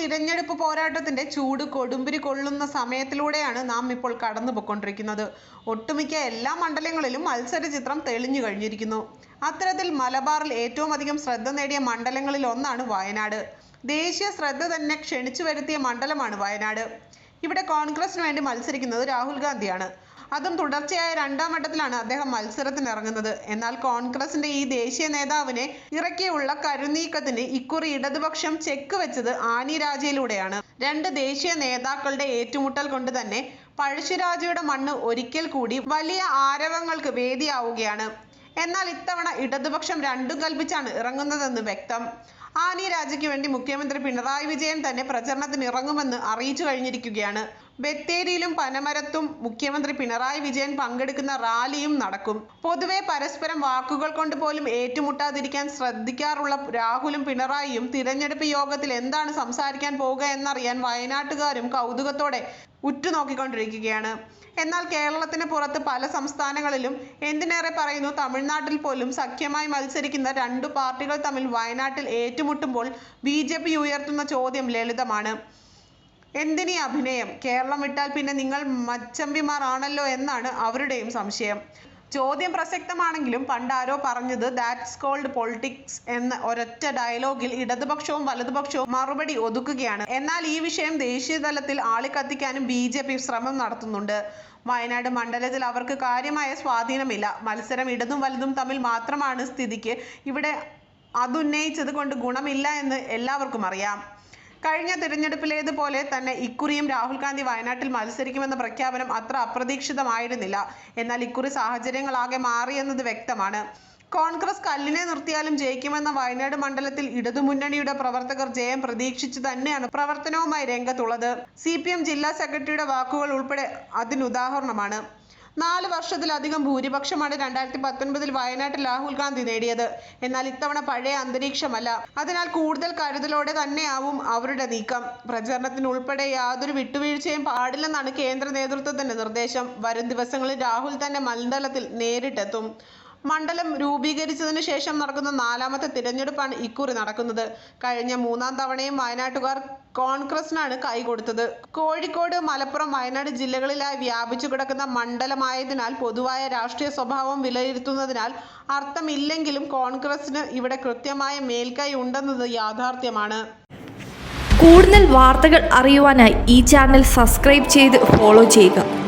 തിരഞ്ഞെടുപ്പ് പോരാട്ടത്തിന്റെ ചൂട് കൊടുമ്പിരി കൊള്ളുന്ന സമയത്തിലൂടെയാണ് നാം ഇപ്പോൾ കടന്നു പോയിക്കൊണ്ടിരിക്കുന്നത് ഒട്ടുമിക്ക എല്ലാ മണ്ഡലങ്ങളിലും മത്സര ചിത്രം തെളിഞ്ഞു കഴിഞ്ഞിരിക്കുന്നു. അത്തരത്തിൽ മലബാറിൽ ഏറ്റവും അധികം ശ്രദ്ധ നേടിയ മണ്ഡലങ്ങളിൽ ഒന്നാണ് വയനാട്. ദേശീയ ശ്രദ്ധ തന്നെ ക്ഷണിച്ചു വരുത്തിയ മണ്ഡലമാണ് വയനാട്. ഇവിടെ കോൺഗ്രസിന് വേണ്ടി മത്സരിക്കുന്നത് രാഹുൽ ഗാന്ധിയാണ്. അതും തുടർച്ചയായ രണ്ടാം വട്ടത്തിലാണ് അദ്ദേഹം മത്സരത്തിന് ഇറങ്ങുന്നത് എന്നാൽ കോൺഗ്രസിന്റെ ഈ ദേശീയ നേതാവിനെ ഇറക്കിയുള്ള കരുനീക്കത്തിന് ഇക്കുറി ഇടതുപക്ഷം ചെക്ക് വെച്ചത് ആനി രാജയിലൂടെയാണ്. രണ്ട് ദേശീയ നേതാക്കളുടെ ഏറ്റുമുട്ടൽ കൊണ്ട് തന്നെ പഴശ്ശിരാജയുടെ മണ്ണ് ഒരിക്കൽ കൂടി വലിയ ആരവങ്ങൾക്ക് വേദിയാവുകയാണ്. എന്നാൽ ഇത്തവണ ഇടതുപക്ഷം രണ്ടും കൽപ്പിച്ചാണ് ഇറങ്ങുന്നതെന്ന് വ്യക്തം. ആനി രാജയ്ക്ക് വേണ്ടി മുഖ്യമന്ത്രി പിണറായി വിജയൻ തന്നെ പ്രചരണത്തിന് ഇറങ്ങുമെന്ന് അറിയിച്ചു കഴിഞ്ഞിരിക്കുകയാണ്. ബത്തേരിയിലും പനമരത്തും മുഖ്യമന്ത്രി പിണറായി വിജയൻ പങ്കെടുക്കുന്ന റാലിയും നടക്കും. പൊതുവെ പരസ്പരം വാക്കുകൾ കൊണ്ട് പോലും ഏറ്റുമുട്ടാതിരിക്കാൻ ശ്രദ്ധിക്കാറുള്ള രാഹുലും പിണറായിയും തിരഞ്ഞെടുപ്പ് യോഗത്തിൽ എന്താണ് സംസാരിക്കാൻ പോവുക എന്നറിയാൻ വയനാട്ടുകാരും കൗതുകത്തോടെ ഉറ്റുനോക്കിക്കൊണ്ടിരിക്കുകയാണ്. എന്നാൽ കേരളത്തിന് പുറത്ത് പല സംസ്ഥാനങ്ങളിലും എന്തിനേറെ പറയുന്നു? തമിഴ്നാട്ടിൽ പോലും സഖ്യമായി മത്സരിക്കുന്ന രണ്ടു പാർട്ടികൾ തമ്മിൽ വയനാട്ടിൽ ഏറ്റുമുട്ടുമ്പോൾ ബി ജെ പി ഉയർത്തുന്ന ചോദ്യം ലളിതമാണ്. എന്തിനീ അഭിനയം? കേരളം വിട്ടാൽ പിന്നെ നിങ്ങൾ മച്ചമ്പിമാർ ആണല്ലോ എന്നാണ് അവരുടെയും സംശയം. ചോദ്യം പ്രസക്തമാണെങ്കിലും പണ്ടാരോ പറഞ്ഞത് ദാറ്റ്സ് കോൾഡ് പൊളിറ്റിക്സ് എന്ന ഒരൊറ്റ ഡയലോഗിൽ ഇടതുപക്ഷവും വലതുപക്ഷവും മറുപടി ഒതുക്കുകയാണ്. എന്നാൽ ഈ വിഷയം ദേശീയ തലത്തിൽ ആളിക്കത്തിക്കാനും ബി ജെ പി ശ്രമം നടത്തുന്നുണ്ട്. വയനാട് മണ്ഡലത്തിൽ അവർക്ക് കാര്യമായ സ്വാധീനമില്ല. മത്സരം ഇടതും വലതും തമ്മിൽ മാത്രമാണ് സ്ഥിതിക്ക്. ഇവിടെ അതുന്നയിച്ചത് കൊണ്ട് ഗുണമില്ല എന്ന് എല്ലാവർക്കും അറിയാം. കഴിഞ്ഞ തിരഞ്ഞെടുപ്പിലേതുപോലെ തന്നെ ഇക്കുറിയും രാഹുൽ ഗാന്ധി വയനാട്ടിൽ മത്സരിക്കുമെന്ന പ്രഖ്യാപനം അത്ര അപ്രതീക്ഷിതമായിരുന്നില്ല. എന്നാൽ ഇക്കുറി സാഹചര്യങ്ങളാകെ മാറിയെന്നത് വ്യക്തമാണ്. കോൺഗ്രസ് കല്ലിനെ നിർത്തിയാലും ജയിക്കുമെന്ന വയനാട് മണ്ഡലത്തിൽ ഇടതുമുന്നണിയുടെ പ്രവർത്തകർ ജയം പ്രതീക്ഷിച്ചു തന്നെയാണ് പ്രവർത്തനവുമായി രംഗത്തുള്ളത്. സി ജില്ലാ സെക്രട്ടറിയുടെ വാക്കുകൾ ഉൾപ്പെടെ അതിനുദാഹരണമാണ് നാല് വർഷത്തിലധികം ഭൂരിപക്ഷമാണ് രണ്ടായിരത്തി പത്തൊൻപതിൽ വയനാട്ടിൽ രാഹുൽ ഗാന്ധി നേടിയത്. എന്നാൽ ഇത്തവണ പഴയ അന്തരീക്ഷമല്ല. അതിനാൽ കൂടുതൽ കരുതലോടെ തന്നെയാവും അവരുടെ നീക്കം. പ്രചരണത്തിന് ഉൾപ്പെടെ യാതൊരു വിട്ടുവീഴ്ചയും പാടില്ലെന്നാണ് കേന്ദ്ര നേതൃത്വത്തിന്റെ നിർദ്ദേശം. വരും ദിവസങ്ങളിൽ രാഹുൽ തന്നെ മണ്ഡലത്തിൽ നേരിട്ടെത്തും. മണ്ഡലം രൂപീകരിച്ചതിനു ശേഷം നടക്കുന്ന നാലാമത്തെ തിരഞ്ഞെടുപ്പാണ് ഇക്കുറി നടക്കുന്നത്. കഴിഞ്ഞ മൂന്നാം തവണയും വയനാട്ടുകാർ കോൺഗ്രസിനാണ് കൈകൊടുത്തത്. കോഴിക്കോട് മലപ്പുറം വയനാട് ജില്ലകളിലായി വ്യാപിച്ചു കിടക്കുന്ന മണ്ഡലമായതിനാൽ പൊതുവായ രാഷ്ട്രീയ സ്വഭാവം വിലയിരുത്തുന്നതിനാൽ അർത്ഥമില്ലെങ്കിലും കോൺഗ്രസിന് ഇവിടെ കൃത്യമായ മേൽക്കൈ ഉണ്ടെന്നത് യാഥാർത്ഥ്യമാണ്. കൂടുതൽ വാർത്തകൾ അറിയുവാനായി ഈ ചാനൽ സബ്സ്ക്രൈബ് ചെയ്ത് ഫോളോ ചെയ്യുക.